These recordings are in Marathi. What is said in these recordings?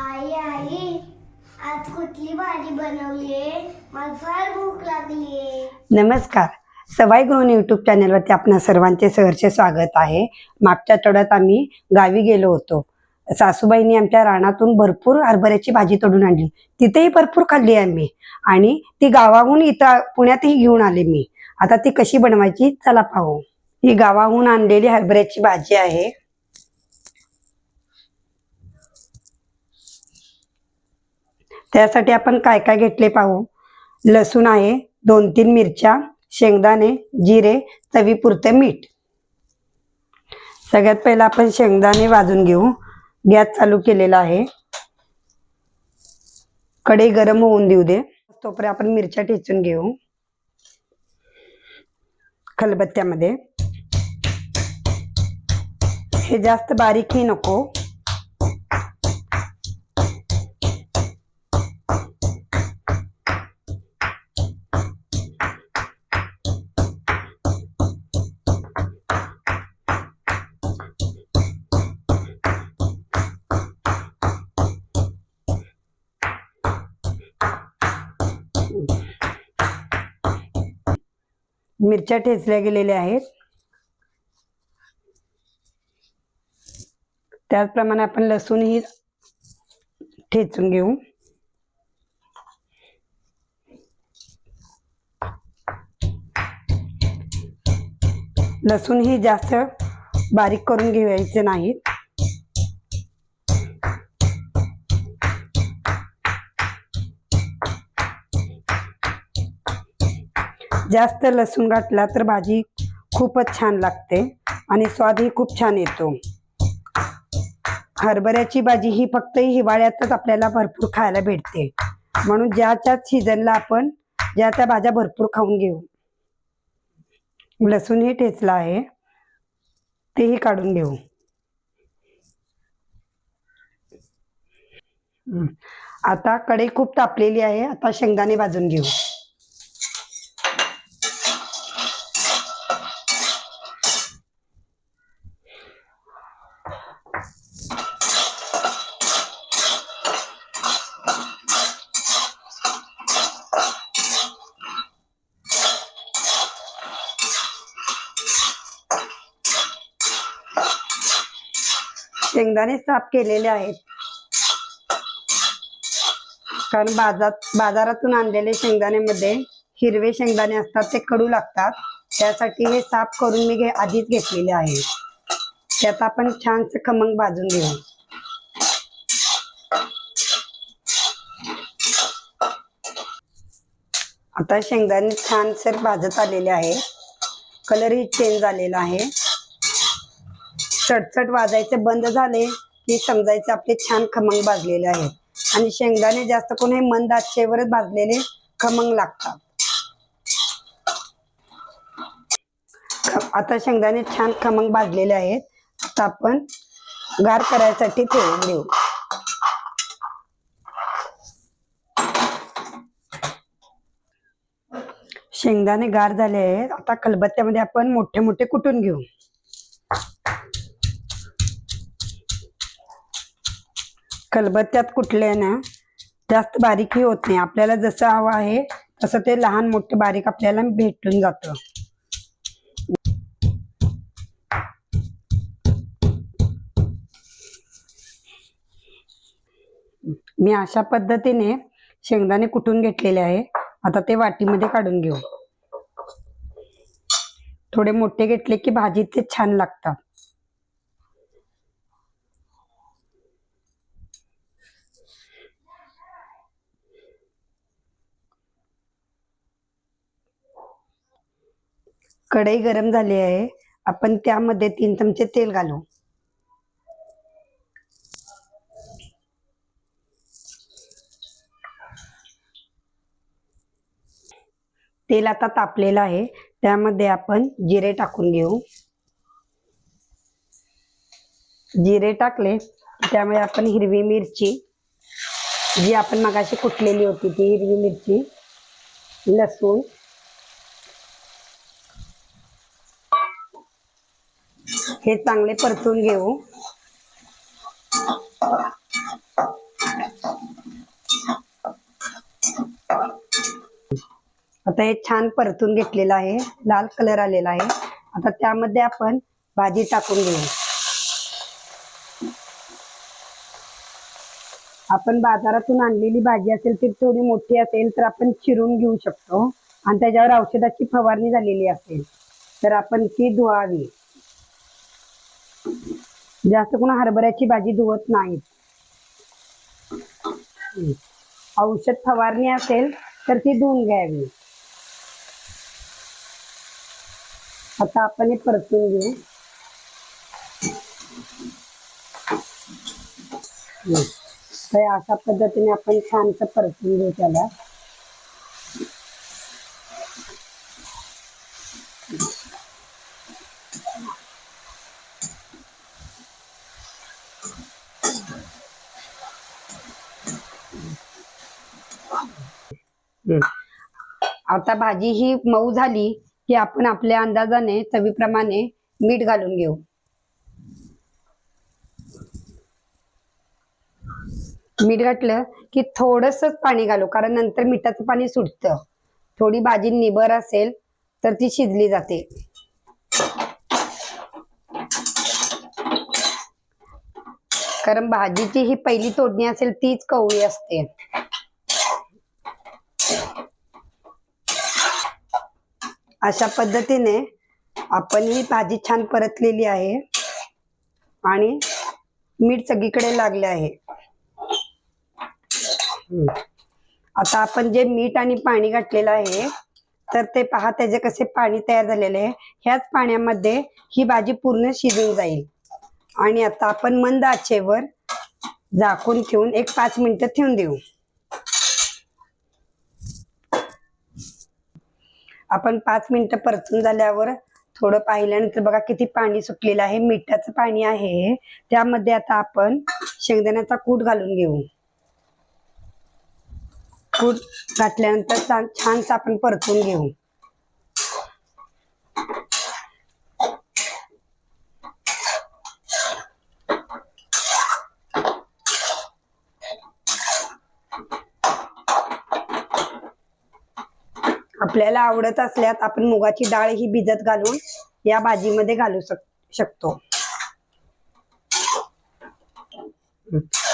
आई आई आज कुठली भाजी बनवलीये? मला फार भूक लागलीये. नमस्कार. सवाई गृहिणी यूट्यूब चॅनलवरती आपणा सर्वांचे सहर्ष स्वागत आहे. मागच्या आठवड्यात आम्ही गावी गेलो होतो. सासूबाईंनी आमच्या रानातून भरपूर हरभऱ्याची भाजी तोडून आणली. तिथेही भरपूर खाल्ली आम्ही. आणि ती गावाहून इथं पुण्यातही घेऊन आले मी. आता ती कशी बनवायची? चला पाहू. ही गावाहून आणलेली हरभऱ्याची भाजी आहे. त्यासाठी आपण काय काय घेतले पाहू? लसूण आहे दोन तीन मिरच्या शेंगदाणे जिरे चवीपुरते मीठ. सगळ्यात पहिला आपण शेंगदाणे वाजून घेऊ. गॅस चालू केलेला आहे. कढई गरम होऊन देऊ दे. तोपर्यंत आपण मिरच्या ठेचून घेऊ. खलबत्त्यामध्ये. हे जास्त बारीकही नको. मिरच्या ठेचल्या गेलेल्या आहेत. त्याचप्रमाणे आपण लसूणही ठेचून घेऊ. लसूण ही जास्त बारीक करून घ्यायचे नाहीत. जास्त लसूण घातला तर भाजी खूपच छान लागते आणि स्वादही खूप छान येतो. हरभऱ्याची भाजी ही फक्त हिवाळ्यातच आपल्याला भरपूर खायला भेटते. म्हणून ज्या त्या सीझनला आपण ज्या त्या भाज्या भरपूर खाऊन घेऊ. लसूणही ठेचला आहे. तेही काढून घेऊ. आता कढई खूप तापलेली आहे. आता शेंगदाणे भाजून घेऊ. शेंगदाणे साफ केलेले आहेत. कारण बाजार बाजारातून आणलेले शेंगदाण्यामध्ये हिरवे शेंगदाणे असतात ते कडू लागतात. त्यासाठी हे साफ करून मी घे आधीच घेतलेले आहे. त्यात आपण छानसं खमंग भाजून घेऊ. आता शेंगदाणे छान सर भाजत आलेले आहे. कलरही चेंज झालेला आहे. चटचट वाजायचे बंद झाले की समजायचे आपले छान खमंग भाजलेले आहेत. आणि शेंगदाणे जास्त करून हे मंद आचेवरच भाजलेले खमंग लागतात. आता शेंगदाणे छान खमंग भाजलेले आहेत. आता आपण गार करायसाठी ठेवून देऊ. शेंगदाणे गार झाले आहेत. आता खलबत्त्यामध्ये आपण मोठे मोठे कुटून घेऊ. खलबत्त्यात कुठले ना जास्त बारीकही होत नाही. आपल्याला जसं हवं आहे तसं ते लहान मोठे बारीक आपल्याला भेटून जातं. मी अशा पद्धतीने शेंगदाणे कुटून घेतलेले आहे आता ते वाटीमध्ये काढून घेऊ. थोडे मोठे घेतले की भाजी ते छान लागतात. कढई गरम झाली आहे. आपण त्यामध्ये तीन चमचे तेल घालू. तेल आता तापलेलं आहे. त्यामध्ये आपण जिरे टाकून घेऊ. जिरे टाकले त्यामुळे आपण हिरवी मिरची जी आपण मगाशी कुटलेली होती ती हिरवी मिरची लसूण हे चांगले परतून घेऊ. आता हे छान परतून घेतलेलं आहे. लाल कलर आलेला आहे. आता त्यामध्ये आपण भाजी टाकून घेऊ. आपण बाजारातून आणलेली भाजी असेल ती थोडी मोठी असेल तर आपण चिरून घेऊ शकतो. आणि त्याच्यावर औषधाची फवारणी झालेली असेल तर आपण ती धुवावी. जास्त कोण हरभऱ्याची भाजी धुवत नाहीत. औषध फवारणी असेल तर ती धुवून घ्यावी. आता आपण हे परतून घेऊ. तर अशा पद्धतीने आपण छानसं परतून घेऊ त्याला हम्म. आता भाजी ही मऊ झाली की आपण आपल्या अंदाजाने चवीप्रमाणे मीठ घालून घेऊ. मीठ घातलं की थोडस पाणी घालू कारण नंतर मिठाचं पाणी सुटतं. थोडी भाजी निबर असेल तर ती शिजली जाते. कारण भाजीची ही पहिली तोडणी असेल तीच कवळी असते. अशा पद्धतीने आपण ही भाजी छान परतलेली आहे. आणि मीठ सगळीकडे लागले आहे. आता आपण जे मीठ आणि पाणी घातलेलं आहे तर ते पहा त्याचे कसे पाणी तयार झालेले आहे. ह्याच पाण्यामध्ये ही भाजी पूर्ण शिजून जाईल. आणि आता आपण मंद आचेवर झाकून ठेवून एक पाच मिनिटं ठेवून देऊ. आपण पाच मिनिटं परतून झाल्यावर थोडं पाहिल्यानंतर बघा किती पाणी सुटलेलं आहे. मिठाचं पाणी आहे. त्यामध्ये आता आपण शेंगदाण्याचा कूट घालून घेऊ. कूट घातल्यानंतर छान छानसं आपण परतून घेऊ. आपल्याला आवडत असल्यास आपण मुगाची डाळ ही भिजत घालून या भाजीमध्ये घालू शक शकतो.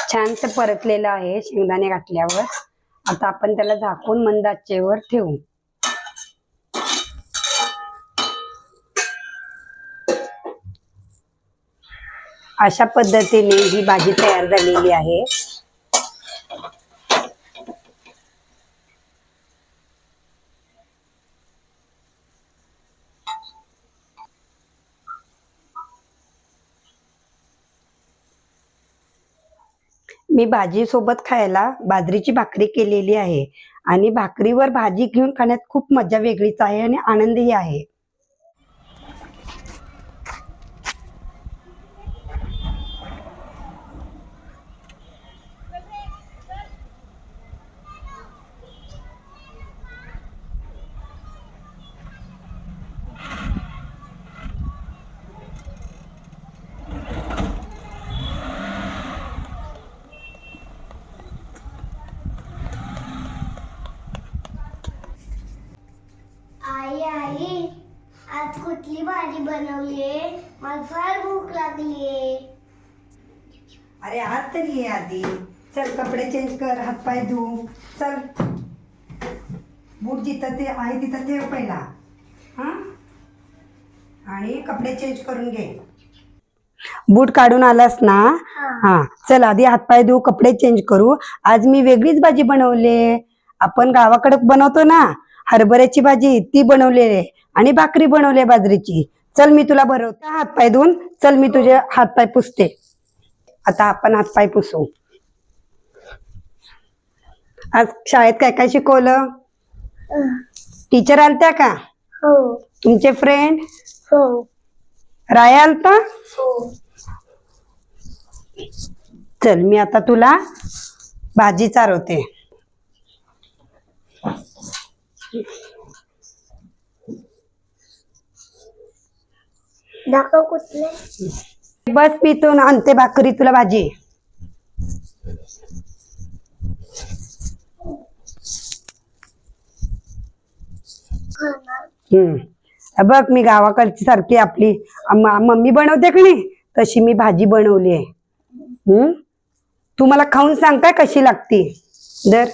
छानसं परतलेलं आहे शेंगदाणे घातल्यावर. आता आपण त्याला झाकून मंद आचेवर ठेवू. अशा पद्धतीने ही भाजी तयार झालेली आहे. मी भाजीसोबत खायला बाजरीची भाकरी केलेली आहे आणि भाकरीवर भाजी घेऊन खाण्यात खूप मजा वेगळीच आहे आणि आनंदही आहे आई आई आज कुठली भाजी बनवलीये मला फार भूक लागलीये अरे हात तरी ये आधी. चल कपडे चेंज कर हातपाय धु चल. बूट जिथं ते आहे तिथं ठेव पहिला. हा? आणि कपडे चेंज करून घे. बूट काढून आलास ना? हा. चल आधी हातपाय धुवू कपडे चेंज करू. आज मी वेगळीच भाजी बनवली. आपण गावाकडे बनवतो ना? हरभऱ्याची भाजी ती बनवलेली आणि भाकरी बनवली बाजरीची. चल मी तुला भरवते हातपाय धुवून. चल मी तुझे हातपाय पुसते. आता आपण हातपाय पुसू. आज शाळेत काय काय शिकवलं? टीचर आलत्या का? हो. तुमचे फ्रेंड हो. राया आलता? हो. चल मी आता तुला भाजी चारवते. दाखव कुठले. बस मी इथून आणते भाकरी तुला भाजी. हम्म. बघ मी गावाकडची सारखी आपली मम्मी बनवते की नाही? तशी मी भाजी बनवली आहे. हम्म? तू मला खाऊन सांग काय कशी लागते. दर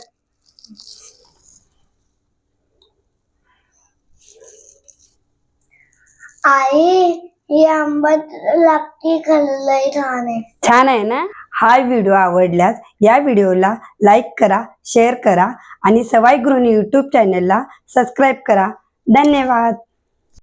आई ही आंबट लागती खाल्लंय छान आहे. छान आहे ना? हा व्हिडिओ आवडल्यास या व्हिडिओला लाईक करा शेअर करा आणि सवाई गृहिणी यूट्यूब चॅनलला सबस्क्राईब करा. धन्यवाद.